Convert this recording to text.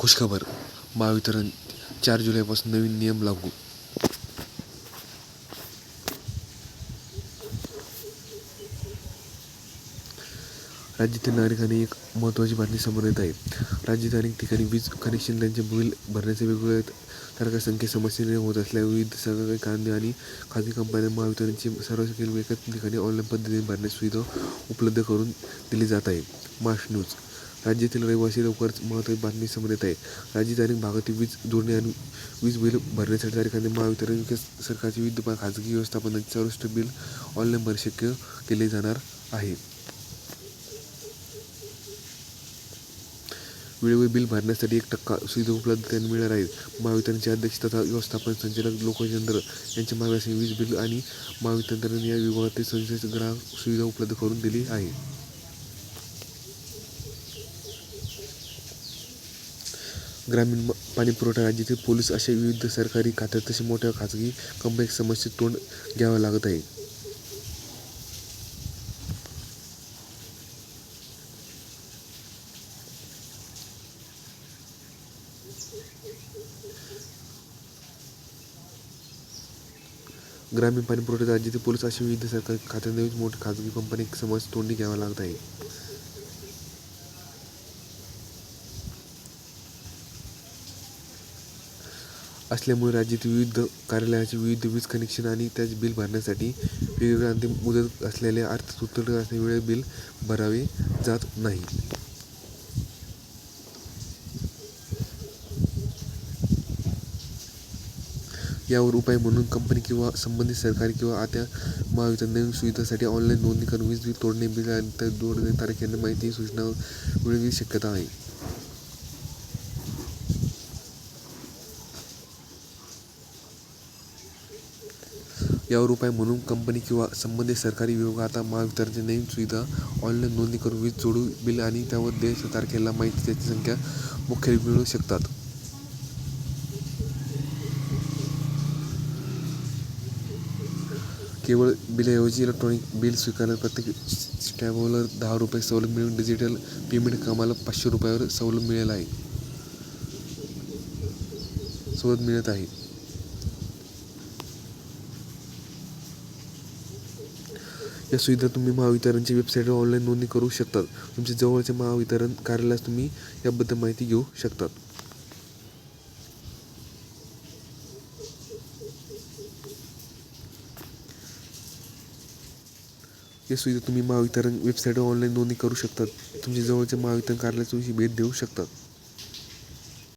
खुशखबर. महावितरण चार जुलैपासून नवीन नियम लागू. राज्यातील नागरिकांनी एक महत्त्वाची बातमी समोर येत आहे. राज्यात अनेक ठिकाणी वीज कनेक्शन त्यांचे बिल भरण्याचे वेगवेगळ्या तारखा संख्या समस्या होत असल्या विविध सरकारी कांदे आणि खाजगी कंपन्या महावितरणची सर्व एकाच ठिकाणी ऑनलाईन पद्धतीने भरण्याची सुविधा उपलब्ध करून दिली जात आहे. माश न्यूज राज्यातील रहिवासी लवकरच महत्त्वाची बातमी समोर येत आहे. राज्यात अनेक भागातील वीज जोडणी आणि वीज बिल भरण्यासाठी तारखांनी महावितरण सरकारची विविध खाजगी व्यवस्थापनाचे सर्वोच्च बिल ऑनलाईन भरणे शक्य केले जाणार आहे. वेळोवेळी बिल भरण्यासाठी एक टक्का सुविधा उपलब्ध त्यांनी मिळणार आहे. महावितरणचे अध्यक्ष तथा व्यवस्थापन संचालक लोकचंद्र यांच्या मार्गदर्शनाने वीज बिल आणि महावितरण या विभागातील संस्थेची ग्राहक सुविधा उपलब्ध करून दिली आहे. ग्रामीण पाणी पुरवठा राज्यातील पोलीस अशा विविध सरकारी खात्यात तसे मोठ्या खाजगी कंपन्या समस्येत तोंड घ्यावं लागत आहे. ग्रामीण पाणी पुरवठा राज्यातील पोलीस अशा विविध सरकारी खात्यांना मोठ्या खाजगी कंपनी समस्या तोंडी घ्यावं लागत आहे. असल्यामुळे राज्यातील विविध कार्यालयाचे विविध वीज कनेक्शन आणि त्याचे बिल भरण्यासाठी वेगवेगळ्या अंतिम मुदत असलेल्या अर्थ तुटवडा असलेल्या वेळेत बिल भरावे जात नाही. यावर उपाय म्हणून कंपनी किंवा संबंधित सरकारी किंवा आता महावितरण नवीन सुविधांसाठी ऑनलाईन नोंदणी करून वीज बिल तोडणे बिल आणि जोडणे तारखेने माहिती सूचना मिळण्याची शक्यता आहे. यावर उपाय म्हणून कंपनी किंवा संबंधित सरकारी विभाग आता महावितरणची नवीन सुविधा ऑनलाईन नोंदणी करून वीज जोडू बिल आणि त्यावर देश तारखेला माहिती त्याची संख्या मुख्य मिळू शकतात. केवळ बिलाऐवजी इलेक्ट्रॉनिक बिल स्वीकारण्यात प्रत्येक स्टॅम्पवर दहा रुपये सवलत मिळून डिजिटल पेमेंट कामाला पाचशे रुपयावर सवलत मिळेल आहे. सवलत मिळत आहे. या सुविधा तुम्ही महावितरणची वेबसाईटवर ऑनलाईन नोंदणी करू शकतात. तुमच्या जवळच्या महावितरण कार्यालयास तुम्ही याबद्दल माहिती घेऊ शकतात. या सुविधा तुम्ही महावितरण वेबसाईटवर ऑनलाईन नोंदणी करू शकतात. तुमच्या जवळच्या महावितरण कार्यालयाची तुम्ही भेट देऊ शकतात.